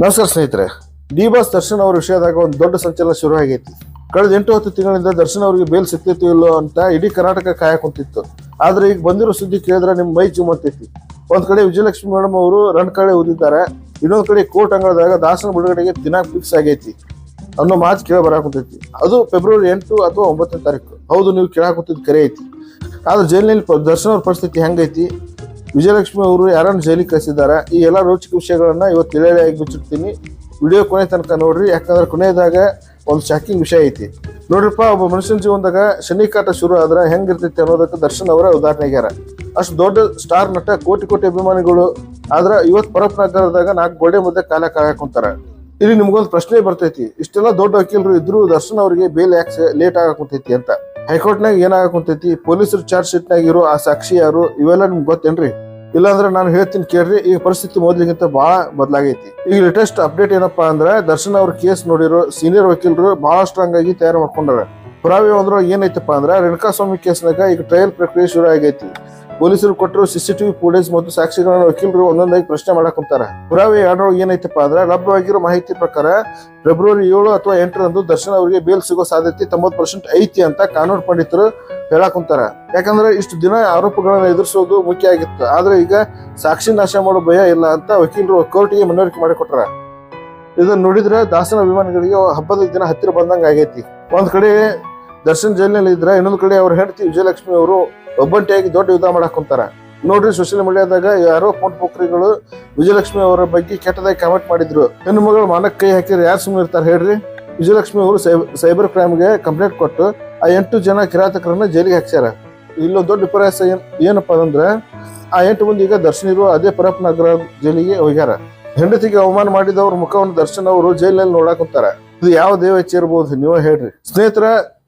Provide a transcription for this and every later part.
ನಮಸ್ಕಾರ ಸ್ನೇಹಿತರೆ D boss Darshan ಅವರ ವಿಷಯದಾಗ ಒಂದು ದೊಡ್ಡ ಸಂಚಲನ ಶುರು ಆಗೈತಿ. ಕಳೆದ ಎಂಟು ಹತ್ತು ತಿಂಗಳಿಂದ ದರ್ಶನ್ ಅವರಿಗೆ ಬೇಲ್ ಸಿಕ್ತಿತ್ತು ಇಲ್ಲೋ ಅಂತ ಇಡೀ ಕರ್ನಾಟಕ ಕಾಯ ಕುಂತಿತ್ತು. ಆದ್ರೆ ಈಗ ಬಂದಿರೋ ಸುದ್ದಿ ಕೇಳಿದ್ರೆ ನಿಮ್ ಮೈ ಜುಮಂತೈತಿ ಒಂದ್ ಕಡೆ ವಿಜಯಲಕ್ಷ್ಮಿ ಮೇಡಮ್ ಅವರು ರಣ್ ಕಡೆ ಓದಿದ್ದಾರೆ ಇನ್ನೊಂದ್ ಕಡೆ ಕೋರ್ಟ್ ಅಂಗಳದಾಗ ದಾಸನ ಬಿಡುಗಡೆಗೆ ದಿನಾಂಕ ಫಿಕ್ಸ್ ಆಗೈತಿ ಅನ್ನೋ ಮಾತು ಕೇಳ ಬರಾಕುಂತೈತಿ ಅದು ಫೆಬ್ರವರಿ ಎಂಟು ಅಥವಾ ಒಂಬತ್ತನೇ ತಾರೀಕು. ಹೌದು, ನೀವು ಕೇಳಾಕುತ್ತಿದ್ದು ಕರೆ ಐತಿ. ಆದ್ರೆ ಜೈಲಿನಲ್ಲಿ ದರ್ಶನ್ ಅವ್ರ ಪರಿಸ್ಥಿತಿ ಹೆಂಗೈತಿ? ವಿಜಯಲಕ್ಷ್ಮಿ ಅವರು ಯಾರನ್ನು ಜೈಲಿಗೆ ಕಳಿಸಿದ್ದಾರೆ, ಈ ಎಲ್ಲ ರೋಚಕ ವಿಷಯಗಳನ್ನ ಇವತ್ತು ತಿಳಿಯಾಗಿ ಬಿಚ್ಚಿರ್ತೀನಿ ವಿಡಿಯೋ ಕೊನೆ ತನಕ ನೋಡ್ರಿ, ಯಾಕಂದ್ರೆ ಕೊನೆಯದಾಗ ಒಂದು ಶಾಕಿಂಗ್ ವಿಷಯ ಐತಿ. ನೋಡ್ರಿಪ್ಪ, ಒಬ್ಬ ಮನುಷ್ಯನ ಜೀವನದಾಗ ಶನಿ ಕಾಟ ಶುರು ಆದ್ರೆ ಹೆಂಗಿರ್ತೈತಿ ಅನ್ನೋದಕ್ಕೆ ದರ್ಶನ್ ಅವರ ಉದಾಹರಣೆ ಆಗ್ಯಾರ. ಅಷ್ಟು ದೊಡ್ಡ ಸ್ಟಾರ್ ನಟ, ಕೋಟಿ ಕೋಟಿ ಅಭಿಮಾನಿಗಳು, ಆದ್ರೆ ಇವತ್ತು ಪರಪ್ ನಗರದಾಗ ನಾಲ್ಕು ಗೋಡೆ ಮುದ್ದೆ ಕಾಲ ಕಾಯಕ್ ಕುಂತಾರ. ಇಲ್ಲಿ ನಿಮ್ಗೊಂದು ಪ್ರಶ್ನೆ ಬರ್ತೈತಿ, ಇಷ್ಟೆಲ್ಲ ದೊಡ್ಡ ವಕೀಲರು ಇದ್ರು ದರ್ಶನ್ ಅವರಿಗೆ ಬೇಲ್ ಯಾಕೆ ಲೇಟ್ ಆಗಕುಂತೈತಿ ಕುಂತೈತಿ ಅಂತ. ಹೈಕೋರ್ಟ್ನಾಗ ಏನಾಗಕುಂತೈತಿ ಪೊಲೀಸರು ಚಾರ್ಜ್ ಶೀಟ್ನಾಗ ಇರೋ ಆ ಸಾಕ್ಷಿ ಯಾರು, ಇವೆಲ್ಲ ನಿಮ್ಗೆ ಗೊತ್ತೇನ್ರಿ? ಇಲ್ಲಾಂದ್ರೆ ನಾನು ಹೇಳ್ತೀನಿ ಕೇಳ್ರಿ, ಈ ಪರಿಸ್ಥಿತಿ ಮೊದಲಿಗಿಂತ ಬಹಳ ಬದಲಾಗೈತಿ. ಈಗ ಲೇಟೆಸ್ಟ್ ಅಪ್ಡೇಟ್ ಏನಪ್ಪಾ ಅಂದ್ರೆ ದರ್ಶನ್ ಅವ್ರ ಕೇಸ್ ನೋಡಿರೋ ಸೀನಿಯರ್ ವಕೀಲರು ಬಹಳ ಸ್ಟ್ರಾಂಗ್ ಆಗಿ ತಯಾರು ಮಾಡ್ಕೊಂಡಾರ. ಪುರಾವೆ ಅಂದ್ರೆ ಏನೈತಪ್ಪ ಅಂದ್ರೆ ರೇಣುಕಾಸ್ವಾಮಿ ಕೇಸ್ನಾಗ ಈಗ ಟ್ರಯಲ್ ಪ್ರಕ್ರಿಯೆ ಶುರು ಆಗೈತಿ. ಪೊಲೀಸರು ಕೊಟ್ಟರು ಸಿಸಿಟಿವಿ ಫುಟೇಜ್ ಮತ್ತು ಸಾಕ್ಷಿಗಳನ್ನ ವಕೀಲರು ಒಂದೊಂದಾಗಿ ಪ್ರಶ್ನೆ ಮಾಡಕ್ ಹೋಗ್ತಾರ ಪುರಾವೆ ಎರಡರೊಳಗೆ ಏನೈತಪ್ಪ ಅಂದ್ರೆ ಲಭ್ಯವಾಗಿರೋ ಮಾಹಿತಿ ಪ್ರಕಾರ ಫೆಬ್ರವರಿ ಏಳು ಅಥವಾ ಎಂಟರಂದು ದರ್ಶನ್ ಅವರಿಗೆ ಬೇಲ್ ಸಿಗೋ ಸಾಧ್ಯತೆ ತೊಂಬತ್ತು ಪರ್ಸೆಂಟ್ ಐತಿ ಅಂತ ಕಾನೂನು ಪಂಡಿತರು ಹೇಳಕ್ ಕುಂತಾರ ಯಾಕಂದ್ರೆ ಇಷ್ಟು ದಿನ ಆರೋಪಗಳನ್ನ ಎದುರಿಸೋದು ಮುಖ್ಯ ಆಗಿತ್ತು. ಆದ್ರೆ ಈಗ ಸಾಕ್ಷಿ ನಾಶ ಮಾಡೋ ಭಯ ಇಲ್ಲ ಅಂತ ವಕೀಲರು ಕೋರ್ಟಿಗೆ ಮನವರಿಕೆ ಮಾಡಿಕೊಟ್ರ. ಇದನ್ನ ನೋಡಿದ್ರೆ ದಾಸನ ಅಭಿಮಾನಿಗಳಿಗೆ ಹಬ್ಬದ ದಿನ ಹತ್ತಿರ ಬಂದಂಗ ಆಗೈತಿ. ಒಂದ್ ಕಡೆ ದರ್ಶನ್ ಜೈಲಿನಲ್ಲಿ ಇದ್ರೆ ಇನ್ನೊಂದ್ ಕಡೆ ಅವ್ರ ಹೆಂಡತಿ ವಿಜಯಲಕ್ಷ್ಮಿ ಅವರು ಒಬ್ಬಂಟಿಯಾಗಿ ದೊಡ್ಡ ಯುದ್ಧ ಮಾಡಕ್ ಕುಂತಾರ ನೋಡ್ರಿ ಸೋಷಿಯಲ್ ಮೀಡಿಯಾದಾಗ ಯಾರೋ ಪೋಟ್ ಪೋಖ್ರಿಗಳು ವಿಜಯಲಕ್ಷ್ಮಿ ಅವರ ಬಗ್ಗೆ ಕೆಟ್ಟದಾಗಿ ಕಾಮೆಂಟ್ ಮಾಡಿದ್ರು. ಹೆಣ್ಣು ಮಗಳು ಮಾನಕ್ ಕೈ ಹಾಕಿದ್ರೆ ಯಾರು ಸುಮ್ಮನೆ ಇರ್ತಾರೆ ಹೇಳ್ರಿ? ವಿಜಯಲಕ್ಷ್ಮಿ ಅವರು ಸೈಬರ್ ಕ್ರೈಮ್ಗೆ ಕಂಪ್ಲೇಂಟ್ ಕೊಟ್ಟು ಆ ಎಂಟು ಜನ ಕಿರಾತಕರನ್ನ ಜೈಲಿಗೆ ಹಾಕ್ಸ್ಯಾರ. ಇಲ್ಲೊಂದು ದೊಡ್ಡ ವಿಪರ್ಯಾಸ ಏನ್, ಏನಪ್ಪ ಅಂದ್ರೆ ಆ ಎಂಟು ಮಂದಿ ಈಗ ದರ್ಶನ್ ಇರುವ ಅದೇ ಪರಪ್ ನಗರ ಜೈಲಿಗೆ ಹೋಗ್ಯಾರ. ಹೆಂಡತಿಗೆ ಅವಮಾನ ಮಾಡಿದವ್ರ ಮುಖವನ್ನು ದರ್ಶನ್ ಅವರು ಜೈಲಿನಲ್ಲಿ ನೋಡಾಕ್ ಇದು ಯಾವ ದೇವ ಇರ್ಬೋದು ನೀವೇ ಹೇಳ್ರಿ. ಸ್ನೇಹಿತರ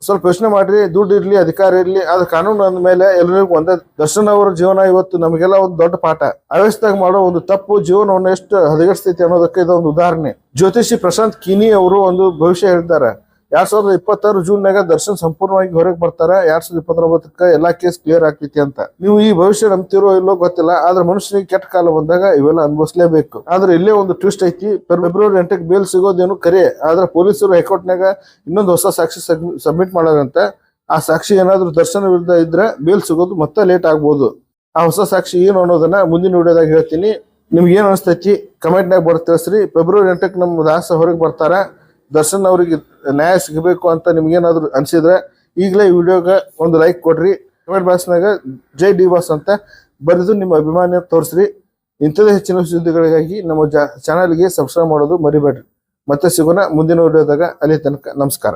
ಸ್ವಲ್ಪ ಯೋಚನೆ ಮಾಡ್ರಿ, ದುಡ್ಡು ಇರಲಿ, ಅಧಿಕಾರ ಇರಲಿ ಅದು ಕಾನೂನು ಅಂದ ಮೇಲೆ ಎಲ್ಲರಿಗೂ ಒಂದೇ ದರ್ಶನ್ ಅವರ ಜೀವನ ಇವತ್ತು ನಮಗೆಲ್ಲ ಒಂದು ದೊಡ್ಡ ಪಾಠ. ಅವಸ್ಥೆದಾಗ ಮಾಡೋ ಒಂದು ತಪ್ಪು ಜೀವನವನ್ನು ಎಷ್ಟು ಹದಗಡಿಸ್ತೈತಿ ಅನ್ನೋದಕ್ಕೆ ಇದೊಂದು ಉದಾಹರಣೆ. ಜ್ಯೋತಿಷಿ ಪ್ರಶಾಂತ್ ಕಿನಿ ಅವರು ಒಂದು ಭವಿಷ್ಯ ಹೇಳಿದ್ದಾರೆ. ಎರಡ್ ಸಾವಿರದ ಇಪ್ಪತ್ತಾರು ಜೂನ್ಯಾಗ ದರ್ಶನ್ ಸಂಪೂರ್ಣವಾಗಿ ಹೊರಗೆ ಬರ್ತಾರ. ಎರಡ್ ಸಾವಿರದ ಇಪ್ಪತ್ತೊಂಬತ್ತಕ್ಕ ಎಲ್ಲಾ ಕೇಸ್ ಕ್ಲಿಯರ್ ಆಗ್ತೈತಿ ಅಂತ. ನೀವು ಈ ಭವಿಷ್ಯ ನಂಬ್ತಿರೋ ಇಲ್ಲೋ ಗೊತ್ತಿಲ್ಲ, ಆದ್ರೆ ಮನುಷ್ಯನಿಗೆ ಕೆಟ್ಟ ಕಾಲ ಬಂದಾಗ ಇವೆಲ್ಲ ಅನುಭವಿಸಲೇಬೇಕು. ಆದ್ರೆ ಇಲ್ಲೇ ಒಂದು ಟ್ವಿಸ್ಟ್ ಐತಿ ಫೆಬ್ರವರಿ ಎಂಟಕ್ಕೆ ಬೇಲ್ ಸಿಗೋದೇನು ಕರೆ, ಆದ್ರೆ ಪೊಲೀಸರು ಹೈಕೋರ್ಟ್ನಾಗ ಇನ್ನೊಂದು ಹೊಸ ಸಾಕ್ಷಿ ಸಬ್ಮಿಟ್ ಮಾಡೋದಂತ ಆ ಸಾಕ್ಷಿ ಏನಾದ್ರೂ ದರ್ಶನ ವಿರುದ್ಧ ಇದ್ರೆ ಬೇಲ್ ಸಿಗೋದು ಮತ್ತೆ ಲೇಟ್ ಆಗ್ಬೋದು. ಆ ಹೊಸ ಸಾಕ್ಷಿ ಏನು ಅನ್ನೋದನ್ನ ಮುಂದಿನ ವಿಡಿಯೋದಾಗ ಹೇಳ್ತೀನಿ. ನಿಮ್ಗೆ ಏನ್ ಅನಿಸ್ತೈತಿ ಕಮೆಂಟ್ನಾಗ ಬರ್ತ ತಿಳಿಸ್ರಿ. ಫೆಬ್ರವರಿ ಎಂಟಕ್ಕೆ ನಮ್ಮ ದಾಸ ಹೊರಗೆ ಬರ್ತಾರ. ದರ್ಶನ್ ಅವರಿಗೆ ನ್ಯಾಯ ಸಿಗಬೇಕು ಅಂತ ನಿಮ್ಗೇನಾದ್ರು ಅನ್ಸಿದ್ರೆ ಈಗಲೇ ಈ ವಿಡಿಯೋಗೆ ಒಂದು ಲೈಕ್ ಕೊಡ್ರಿ. ಕಮೆಂಟ್ ಬಾಕ್ಸ್ನಾಗ ಜೈ ಡಿ ಬಾಸ್ ಅಂತ ಬರೆದು ನಿಮ್ಮ ಅಭಿಮಾನ ತೋರಿಸ್ರಿ. ಇಂಥದೇ ಹೆಚ್ಚಿನ ಸುದ್ದಿಗಳಿಗಾಗಿ ನಮ್ಮ ಚಾನಲ್ಗೆ ಸಬ್ಸ್ಕ್ರೈಬ್ ಮಾಡೋದು ಮರಿಬೇಡ್ರಿ. ಮತ್ತೆ ಸಿಗೋಣ ಮುಂದಿನ ವಿಡಿಯೋದಾಗ. ಅಲ್ಲಿ ತನಕ ನಮಸ್ಕಾರ.